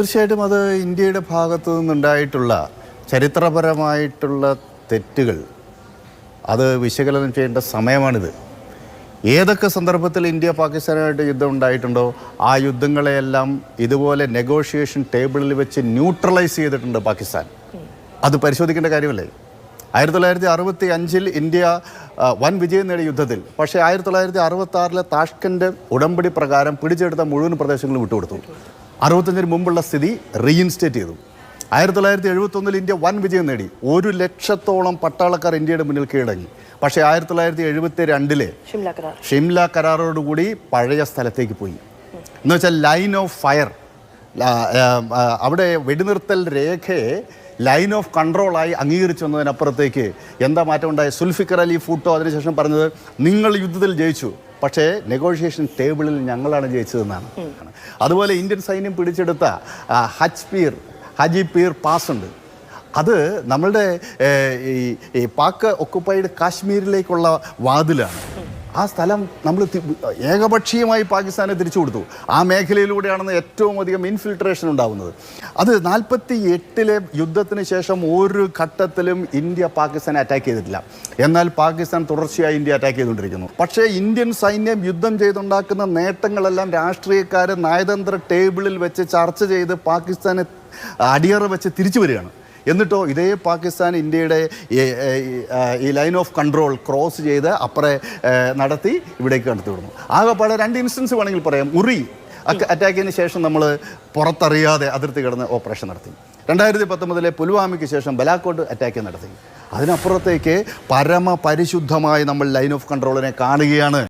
തീർച്ചയായിട്ടും അത് ഇന്ത്യയുടെ ഭാഗത്തു നിന്നുണ്ടായിട്ടുള്ള ചരിത്രപരമായിട്ടുള്ള തെറ്റുകൾ അത് വിശകലനം ചെയ്യേണ്ട സമയമാണിത്. ഏതൊക്കെ സന്ദർഭത്തിൽ ഇന്ത്യ പാകിസ്ഥാനുമായിട്ട് യുദ്ധം ഉണ്ടായിട്ടുണ്ടോ ആ യുദ്ധങ്ങളെയെല്ലാം ഇതുപോലെ നെഗോഷിയേഷൻ ടേബിളിൽ വെച്ച് ന്യൂട്രലൈസ് ചെയ്തിട്ടുണ്ട് പാകിസ്ഥാൻ. അത് പരിശോധിക്കേണ്ട കാര്യമല്ലേ? ആയിരത്തി തൊള്ളായിരത്തി അറുപത്തി അഞ്ചിൽ ഇന്ത്യ വൻ വിജയം നേടിയ യുദ്ധത്തിൽ. പക്ഷേ ആയിരത്തി തൊള്ളായിരത്തി അറുപത്തി ആറിലെ താഷ്കന്റെ ഉടമ്പടി പ്രകാരം പിടിച്ചെടുത്ത മുഴുവൻ പ്രദേശങ്ങളും വിട്ടുകൊടുത്തു. അറുപത്തഞ്ചിന് മുമ്പുള്ള സ്ഥിതി റീഇൻസ്റ്റേറ്റ് ചെയ്തു. ആയിരത്തി തൊള്ളായിരത്തി എഴുപത്തൊന്നിൽ ഇന്ത്യ വൻ വിജയം നേടി. ഒരു ലക്ഷത്തോളം പട്ടാളക്കാർ ഇന്ത്യയുടെ മുന്നിൽ കീഴടങ്ങി. പക്ഷേ ആയിരത്തി തൊള്ളായിരത്തി എഴുപത്തി രണ്ടിലെ ഷിംല കരാറോടുകൂടി പഴയ സ്ഥലത്തേക്ക് പോയി. എന്ന് വെച്ചാൽ ലൈൻ ഓഫ് ഫയർ അവിടെ വെടിനിർത്തൽ രേഖയെ ലൈൻ ഓഫ് കൺട്രോളായി അംഗീകരിച്ചു വന്നതിനപ്പുറത്തേക്ക് എന്താ മാറ്റം ഉണ്ടായി സുൽഫിക്കർ അലി ഫൂട്ടോ അതിനുശേഷം പറഞ്ഞത് നിങ്ങൾ യുദ്ധത്തിൽ ജയിച്ചു. പക്ഷേ നെഗോഷിയേഷൻ ടേബിളിൽ ഞങ്ങളാണ് ജയിച്ചതെന്നാണ്. അതുപോലെ ഇന്ത്യൻ സൈന്യം പിടിച്ചെടുത്ത ഹജ് പീർ ഹജി പീർ പാസ് ഉണ്ട്. അത് നമ്മളുടെ ഈ പാക്ക് ഒക്കുപ്പൈഡ് കാശ്മീരിലേക്കുള്ള വാതിലാണ്. ആ സ്ഥലം നമ്മൾ ഏകപക്ഷീയമായി പാകിസ്ഥാനെ തിരിച്ചു കൊടുത്തു. ആ മേഖലയിലൂടെയാണെന്ന് ഏറ്റവും അധികം ഇൻഫിൽട്രേഷൻ ഉണ്ടാകുന്നത് അത് നാൽപ്പത്തി എട്ടിലെ യുദ്ധത്തിന് ശേഷം ഒരു ഘട്ടത്തിലും ഇന്ത്യ പാകിസ്ഥാനെ അറ്റാക്ക് ചെയ്തിട്ടില്ല. എന്നാൽ പാകിസ്ഥാൻ തുടർച്ചയായി ഇന്ത്യ അറ്റാക്ക് ചെയ്തുകൊണ്ടിരിക്കുന്നു. പക്ഷേ ഇന്ത്യൻ സൈന്യം യുദ്ധം ചെയ്തുണ്ടാക്കുന്ന നേട്ടങ്ങളെല്ലാം രാഷ്ട്രീയക്കാർ നയതന്ത്ര ടേബിളിൽ വെച്ച് ചർച്ച ചെയ്ത് പാകിസ്ഥാനെ അടിയറ വെച്ച് തിരിച്ചു വരികയാണ്. എന്നിട്ടോ ഇതേ പാകിസ്ഥാൻ ഇന്ത്യയുടെ ഈ, ലൈൻ ഓഫ് കൺട്രോൾ ക്രോസ് ചെയ്ത് അപ്പുറേ നടത്തി ഇവിടേക്ക് കടത്തി വിടുന്നു. ആകെപ്പാടെ രണ്ട് ഇൻസ്റ്റൻസ് വേണമെങ്കിൽ പറയാം. ഉറി അറ്റാക്കിന് ശേഷം നമ്മൾ പുറത്തറിയാതെ അതിർത്തി കിടന്ന് ഓപ്പറേഷൻ നടത്തി. രണ്ടായിരത്തി പത്തൊമ്പതിലെ പുൽവാമയ്ക്ക് ശേഷം ബലാക്കോട്ട് അറ്റാക്ക് നടത്തി. അതിനപ്പുറത്തേക്ക് പരമപരിശുദ്ധമായി നമ്മൾ ലൈൻ ഓഫ് കൺട്രോളിനെ കാണുകയാണ്.